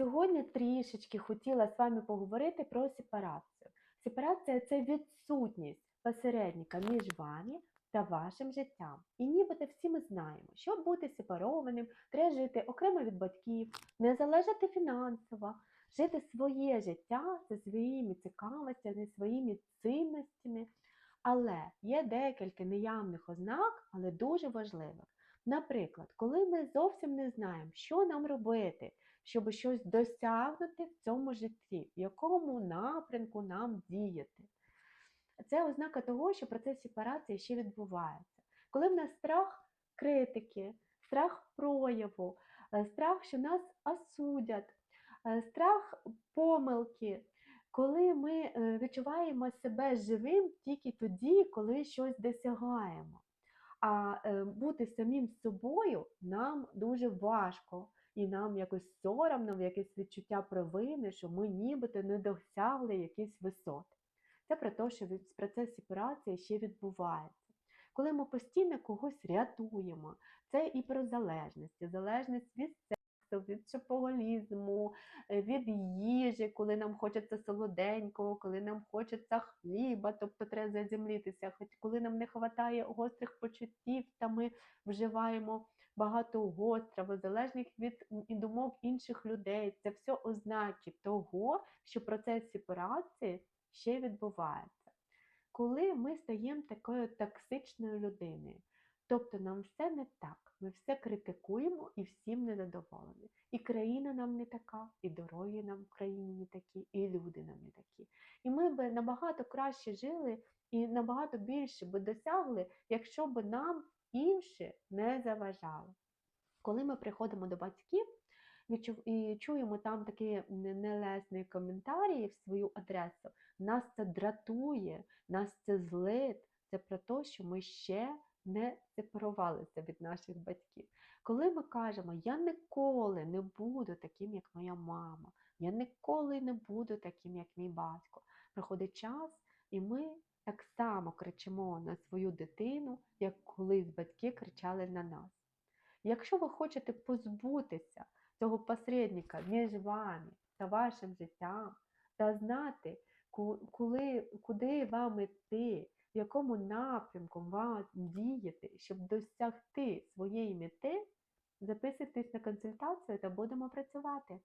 Сьогодні трішечки хотіла з вами поговорити про сепарацію. Сепарація це відсутність посередника між вами та вашим життям. І нібито всі ми знаємо, щоб бути сепарованим, треба жити окремо від батьків, не залежати фінансово, жити своє життя зі своїми цікавостями, своїми цінностями. Але є декілька неявних ознак, але дуже важливих. Наприклад, коли ми зовсім не знаємо, що нам робити, щоб щось досягнути в цьому житті, в якому напрямку нам діяти. Це ознака того, що процес сепарації ще відбувається. Коли в нас страх критики, страх прояву, е, страх, що нас осудять, е, страх помилки, коли ми е, відчуваємо себе живим тільки тоді, коли щось досягаємо. А е, бути самим собою нам дуже важко, і нам якось соромно, якесь відчуття провини, що ми нібито не досягли якихось висот. Це про те, що процес сепарації ще відбувається. Коли ми постійно когось рятуємо, це і про залежність, залежність від сексу, від шопоголізму, е, від їжі, коли нам хочеться солоденького, коли нам хочеться хліба, тобто треба заземлітися, хоч коли нам не вистачає гострих почуттів, та ми вживаємо багато гострого, залежних від думок інших людей. Це все ознаки того, що процес сепарації ще відбувається. Коли ми стаємо такою токсичною людиною, тобто нам все не так, ми все критикуємо і всім незадоволені. І країна нам не така, і дороги нам в країні не такі, і люди нам не такі. І ми б набагато краще жили і набагато більше би досягли, якщо б нам інші не заважали. Коли ми приходимо до батьків і чуємо там такі не- нелесні коментарі в свою адресу, нас це дратує, нас це злить. Це про те, що ми ще не сепарувалися від наших батьків. Коли ми кажемо, я ніколи не буду таким, як моя мама, я ніколи не буду таким, як мій батько. Проходить час, і ми так само кричимо на свою дитину, як колись батьки кричали на нас. Якщо ви хочете позбутися цього посередника між вами та вашим життям, та знати, куди вам іти, в якому напрямку вам діяти, щоб досягти своєї мети, записуйтесь на консультацію та будемо працювати.